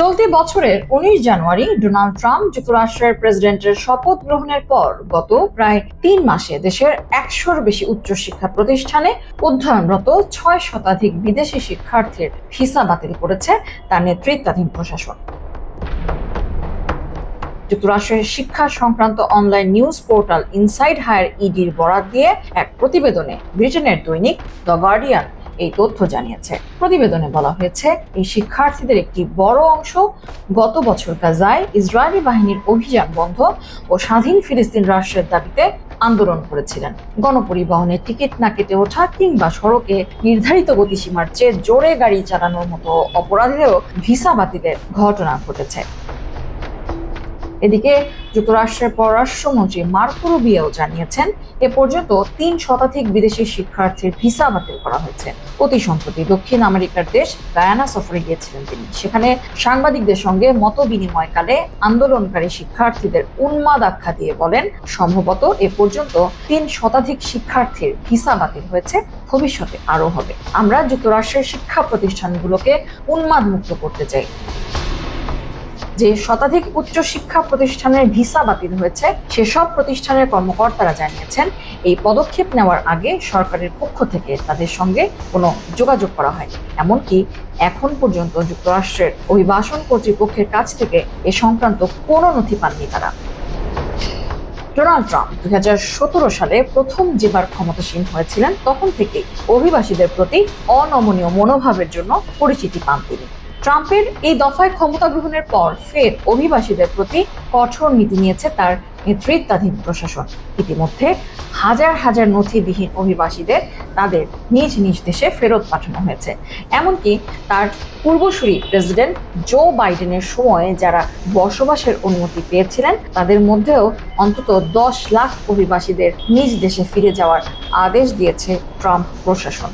চলতি বছরের উনিশ জানুয়ারি ডোনাল্ড ট্রাম্প যুক্তরাষ্ট্রের প্রেসিডেন্টের শপথ গ্রহণের পর গত প্রায় তিন মাসে দেশের একশোর বেশি উচ্চশিক্ষা প্রতিষ্ঠানে অধ্যয়নরত ছয় শতাধিক বিদেশি শিক্ষার্থীর ভিসা বাতিল করেছে তার নেতৃত্বাধীন প্রশাসন। যুক্তরাষ্ট্রের শিক্ষা সংক্রান্ত online news portal Inside Higher ইডির বরাত দিয়ে এক প্রতিবেদনে ব্রিটেনের দৈনিক দ্য গার্ডিয়ান এই তথ্য জানিয়েছে। প্রতিবেদনে বলা হয়েছে, এই শিক্ষার্থীদের একটি বড় অংশ গত বছর গাজায় ইসরায়েলি বাহিনীর অভিযান বন্ধ ও স্বাধীন ফিলিস্তিন রাষ্ট্রের দাবিতে আন্দোলন করেছিলেন। গণপরিবহনের টিকিট না কেটে ওঠা কিংবা সড়কে নির্ধারিত গতিসীমার চেয়ে জোরে গাড়ি চালানোর মতো অপরাধীদেরও ভিসা বাতিলের ঘটনা ঘটেছে। এদিকে যুক্তরাষ্ট্রের পররাষ্ট্রমন্ত্রী মার্কো রুবিও জানিয়েছেন, এ পর্যন্ত তিন শতাধিক বিদেশি শিক্ষার্থীর ভিসা বাতিল করা হয়েছে। অতি সম্প্রতি দক্ষিণ আমেরিকার দেশ গায়ানা সফরে গিয়েছিলেন তিনি। সেখানে সাংবাদিকদের সঙ্গে মত বিনিময়কালে আন্দোলনকারী শিক্ষার্থীদের উন্মাদ আখ্যা দিয়ে বলেন, সম্ভবত এ পর্যন্ত তিন শতাধিক শিক্ষার্থীর ভিসা বাতিল হয়েছে, ভবিষ্যতে আরও হবে। আমরা যুক্তরাষ্ট্রের শিক্ষা প্রতিষ্ঠানগুলোকে উন্মাদ মুক্ত করতে চাই। যে শতাধিক উচ্চশিক্ষা প্রতিষ্ঠানের ভিসা বাতিল হয়েছে, সেসব প্রতিষ্ঠানের কর্মকর্তারা জানিয়েছেন, এই পদক্ষেপ নেওয়ার আগে সরকারের পক্ষ থেকে তাদের সঙ্গে কোনো যোগাযোগ করা হয়নি। এমনকি এখন পর্যন্ত যুক্তরাষ্ট্রের অভিবাসন কর্তৃপক্ষের কাছ থেকে এ সংক্রান্ত কোনো নথি পাননি তারা। ডোনাল্ড ট্রাম্প দুই হাজার সতেরো সালে প্রথম যেবার ক্ষমতাসীন হয়েছিলেন, তখন থেকেই অভিবাসীদের প্রতি অনমনীয় মনোভাবের জন্য পরিচিতি পান তিনি। ট্রাম্পের এই দফায় ক্ষমতা গ্রহণের পর ফের অভিবাসীদের প্রতি কঠোর নীতি নিয়েছে তার নেতৃত্বাধীন প্রশাসন। ইতিমধ্যে হাজার হাজার নথিবিহীন অভিবাসীদের তাদের নিজ নিজ দেশে ফেরত পাঠানো হয়েছে। এমনকি তার পূর্বসূরি প্রেসিডেন্ট জো বাইডেনের সময়ে যারা বসবাসের অনুমতি পেয়েছিলেন, তাদের মধ্যেও অন্তত দশ লাখ অভিবাসীদের নিজ দেশে ফিরে যাওয়ার আদেশ দিয়েছে ট্রাম্প প্রশাসন।